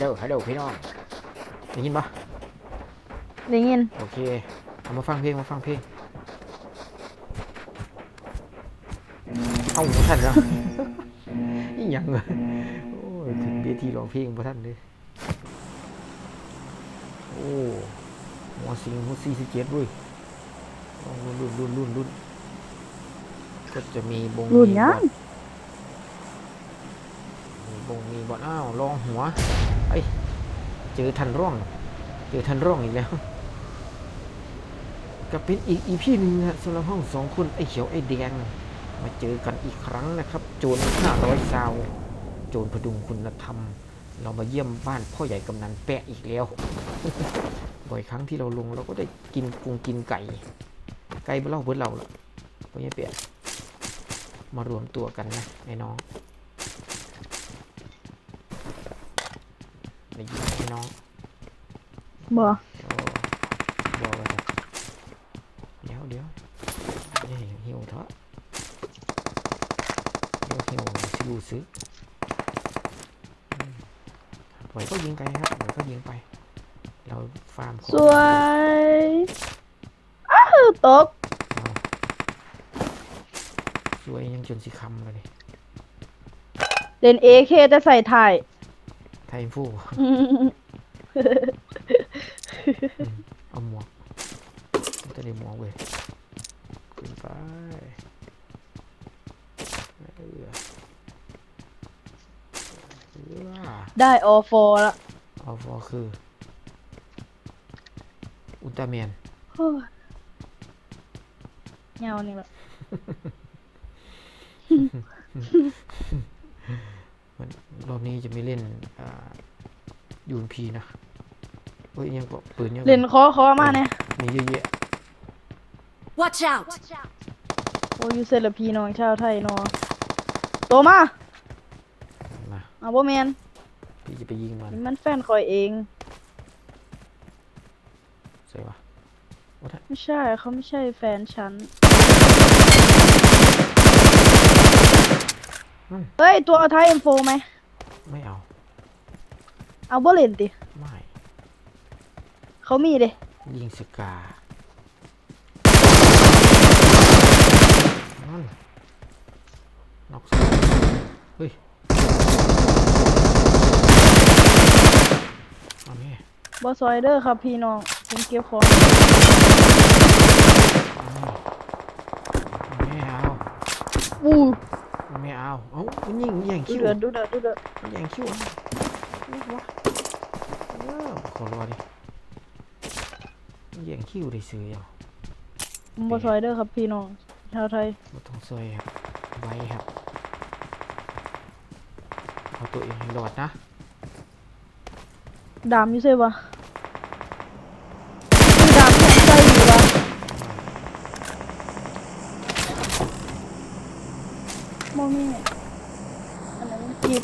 ฮัลโหลฮัลโหลพี่น้องได้ยินปะได้ยินโอเคเอามาฟังเพลงมาฟังเพลงเอาบ่ทันแล้วนี่ยังเลยโอ้ยถึงเวทีร้องเพลงบ่ทันเลยโอ้หัวสิงหัวสี่สิบเจ็ดด้วยต้องรุ่นรุ่นรุ่นรุ่นก็จะมีบงรุ่นมียัง บอลงมีบอลอ้าวลองหัวเอ้ยเจอทันร่องเจอทันร่องอีกแล้วก็เป็นอีกอีพีหนึ่งนะสำหรับห้องสองคนไอ้เขียวไอ้แดง มาเจอกันอีกครั้งนะครับ โจรห้าร้อยซาวโจรพดุงคุณธรรม เรามาเยี่ยมบ้านพ่อใหญ่กำนันแปะอีกแล้ว บ่อยครั้งที่เราลงเราก็ได้กินกุงกินไก่ ไก่เบเล่าเบิดเราละพ่อใหญ่แปะมารวมตัวกันนะไอ้น้องได้ยิ นไหมไอ้น้องบ่โอ้บอกเลยเดี๋ยวเดี๋ยวอย่าให้หิวเถอะเดี๋ยวหิวสิรู้สึกอืมปล่อยก็ยิงไปครับปล่อยก็ยิงไป เราฟาร์มของสวยอ้าวตกเอาสวยยังจนสิคำเลยเล่นเอเคจะใส่ถ่าย ไทยฟูเอาหมวกมันจะได้หมวกเว้ยขึ้นไปเออเออได้ออฟอละออฟอคือ อุลตร้าแมนโอ้ยเงานี่แบบมัน รอบนี้จะไม่เล่นอ่ายูนพีนะเฮ้ยยังก็ปืนยังเล่นคอคอมาเนี่ยมีเยอะแยะ Watch out! โอ้ยอยู่เซลพีน้องชาวไทยเนอโตมามาเอาบ่แมนพี่จะไปยิงมันนี่มันแฟนคอยเองใส่วะว่าถ้าไม่ใช่เขาไม่ใช่แฟนฉัน เฮ้ย ตัวเอาไทยเอ็มโฟไหม ไม่เอา เอาบ่เล่นติไม่ เขามีเด้ยิงสกานั่นนอกสองเฮ้ยเอาแม่บอซอยเดอร์ครับพี่น้อง ผมเก็บของเอาแม่เอา อู้ไม่ เอาเอ้ามันยิงแย่งดูคิวเดือดดูเดือดดูเดือดมันแย่งคิวอะนี่วะเออขอรอดิมันแย่งคิวได้ซื้อเอาผมบอซอยเดอร์ครับพี่น้องชาวไทยไม่ต้องซอยครับไว้ครับเอาตัวเองให้รอดนะดามอยู่ใช่ปะมีดามแข็งใจอยู่ปะ มองนี่อันนั้นมันจีบ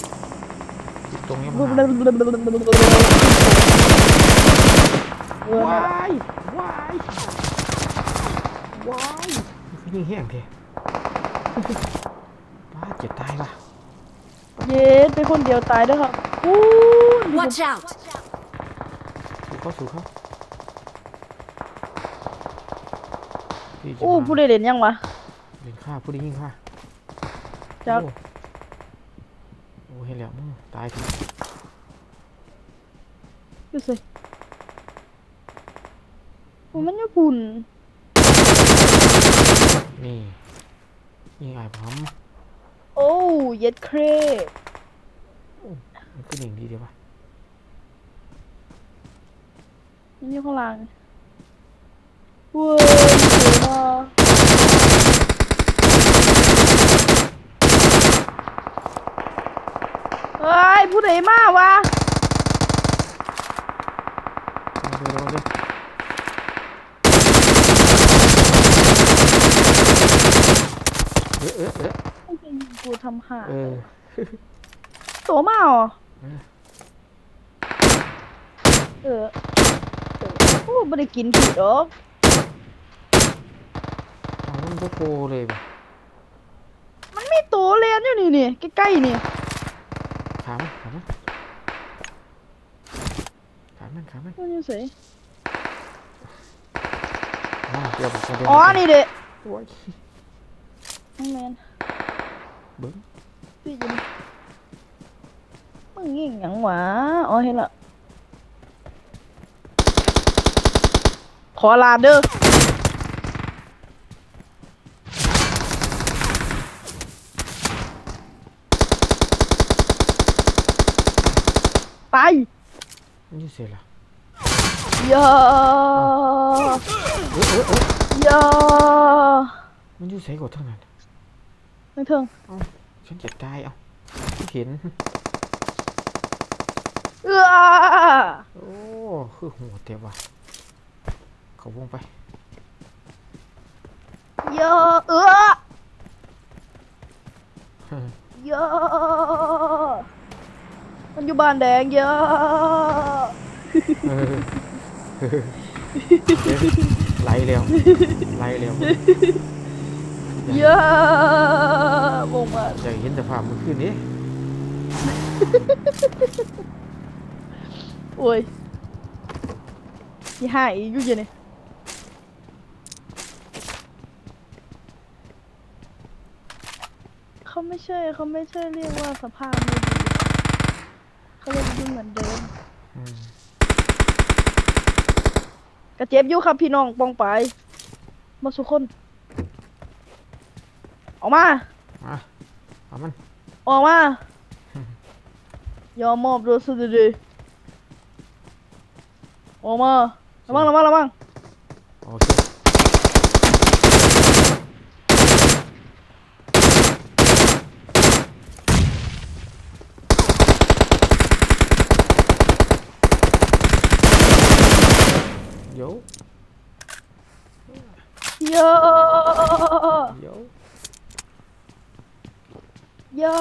ตรงนี้มัปนเออว้ายว้ายว้ายยิงแห้งเทป้าเจ็บตายว่ะเย็ดเป็นคนเดียวตายด้วยครับอู้ Watch out! สู้เขาสู้เขาพี่จะอู้มาผู้ใดเล่นยังวะเล่นฆ่าผู้ได้ยิงฆ่า จักโอ้โอ้เห็นแล้วมึงตายทีดูสิโอ้มันญี่ปุ่นนี่ยิงไอ้ผมโอ้เย็ดเครมันคือหนึ่งดีเดียวปะมันอยู่ข้างล่างเว้ยสวยมาก เฮ้ยผู้ใดมาวะเอาเดี๋ยวเอาเดี๋ยวเออเออเออไม่ใช่ยิงกูทำหาเออโตมาเหรอเออเออเออโอ้ไม่ได้กินผิดหรอกเอามันก็โกเลยปะมันมีตัวเลียนอยู่นี่นี่ใกล้ๆนี่ ถามถามมันขามันมันอยู่ไสมาเดี๋ยวผมจะเดินอ๋อ นี่เด้โอ้ยน้องแมนเบิ้งพี่อยู่นี่มึงยิงหยังหวะอ๋อเห็นละขอลาเด้อไป มั นอยู่เสียละอย่าเออเออเอออย่ามันอยู่ใส่กว่าเท่านั้นไม่ถึงฉันจะตายเอาเห็น เอื้อโอ้คือหัวเต็มว่ะเขาวงไปอย่าเอื้ออย่า มันอยู่บ้านแดงอย่าเออเออไหลเร็วไหลเร็วอย่าวงมาอยากเห็นแต่ภาพเมื่อคืนนี้โอ้ยยี่ห้าอีกอยู่เยังนี่เขาไม่ใช่เขาไม่ใช่เรียกว่าสภาพไม่ ดีเขาเรียกว่าเหมือนเดิมอืมกระเจ็บอยู่ครับพี่น้องปองไปมาสุกคนออกมา มาเอามัน ออกมา ยอมมอบตัวสุดดีออกมาระวังระวังระวังโอเค โยเยอะโยเยอ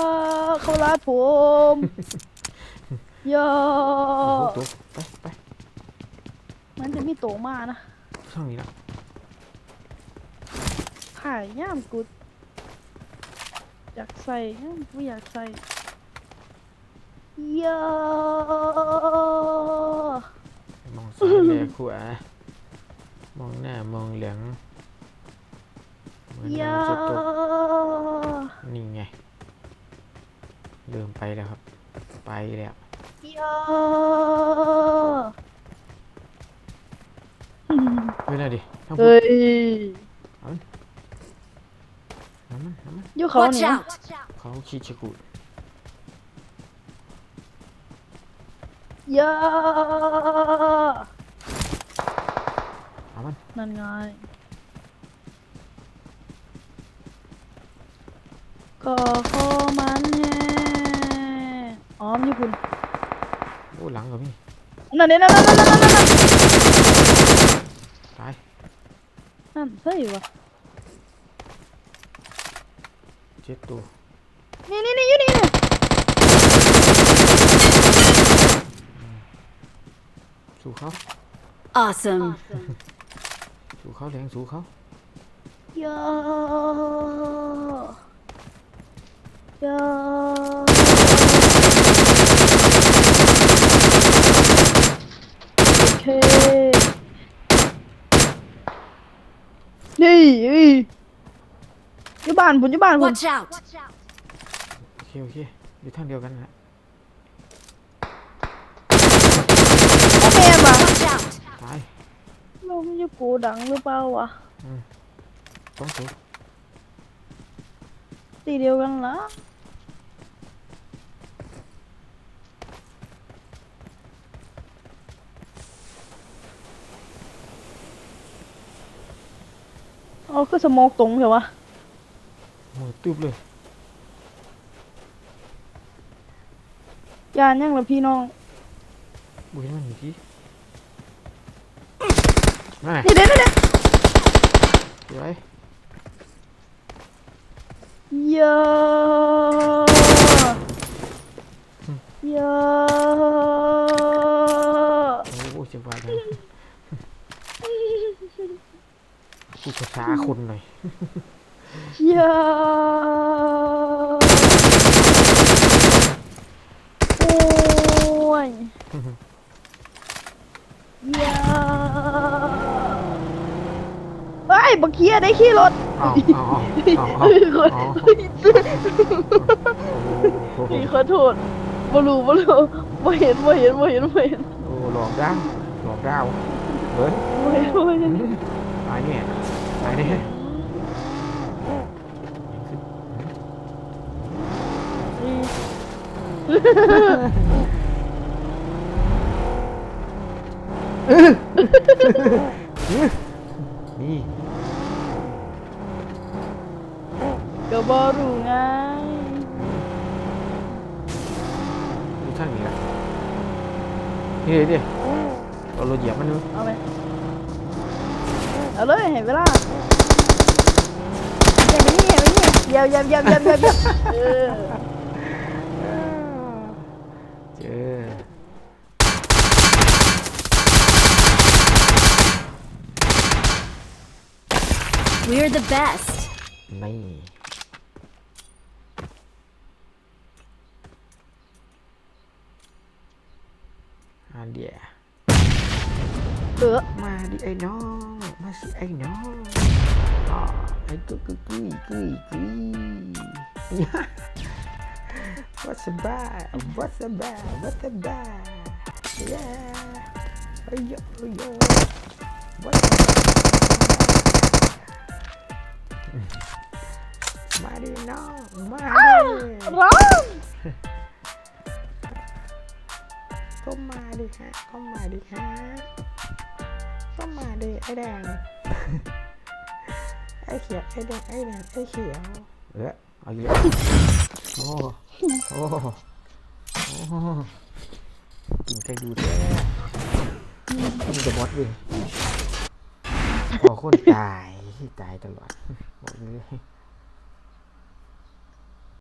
ะเขารัดผมเยอโอ้ะโหตัวไปไปมันจะมีโตมานะช่างนี้ละถ่ายย่ามกูอยากใส่ย่ามกูอยากใส่เยอะมองซ้ายแลขวา มองหน้ามองหลังเหมือนเยเราอะจะตกนี่ไงเริ่มไปแล้วครับ ไปแล้วเยอะเฮ้ยน่าดิทำพูเฮ้ดยน้ำมันน้ำมันอยู่เขา Watch เนี่ย out! เขาคิชิกุเยอะ เอามันนั่นไงก็ขอมันแน่อ๋อมนญี่ปุ่นโอ้หลังกับพี่นั่นนี่นั่นนั่นนั่นนั่นนั่นนั่นตายนั่นใช่วะเจ็ดตัวนี่นี่นี่อยู่นี่นี่สู้เขา Awesome. สู้ เขาแรงสู้เขาเยอะเยอะโอเคนี่อีอยู่บ้านผมอยู่บ้านผม Watch out! โอเคโอเคอยู่ทางเดียวกันนะ โอเคป่ะ Watch out! ตาย เราไม่อยู่กูดังหรือเปล่าวะสองตัวตีเดียวกันละอ๋อคือสโมกตรงเหรอวะโอ้ยตึบเลยยานยังละพี่น้องบุญมันอยู่ที่ มานี่เด็ดเด็ดสวยเยอะเยอะโอ้โหเจ็บว่าเลยพูดภาษาคนหน่อยเยอะโอ้ย บักเคียได้ขี่รถเอาเอาเอาเอาเฮ้ยขอเอาเฮ้ยโอ้โหพี่ขอโทษบ่รู้บ่รู้บ่เห็นบ่เห็นบ่เห็นบ่เห็นโอ้หลอกดาวหลอกดาวเฮ้ยบ่เห็นบ่เห็นตายเนี่ยตายเนี่ยนี่ ก็บ่รู้ไงดูท่านนี้ละนี่ดิเราเราเหยียบมันดูเอาไหมเอาเลยเห็นเวลาเห็นไปนี่เห็นไปนี่เยี่ยมเยี่ยมเยี่ยมเยี่ยมเยี่ยมเยี่ยมเออเจอ We're the best. นี่อันเดียเออมาดิไอ้น้องมาสิไอ้น้องอ่าไอ้กุ๊กกุ๊กกุ๊ยกุ๊ยกุ๊ย What's a bad What's a bad What's a bad Yeah เอ้ยโยเอ้ยโย What's a bad มาดิ ก็มาดิฮะก็มาดิฮะก็มาดิไอ้แดง ไอ้เขียวไอ้แดงไอ้แดงไอ้เขียวเออเอาอีกแล้วโอ้โอ้โอ้กินใครดูแท้กินจะบอสเลยพอคนตาย ตายตลอดบอกเลย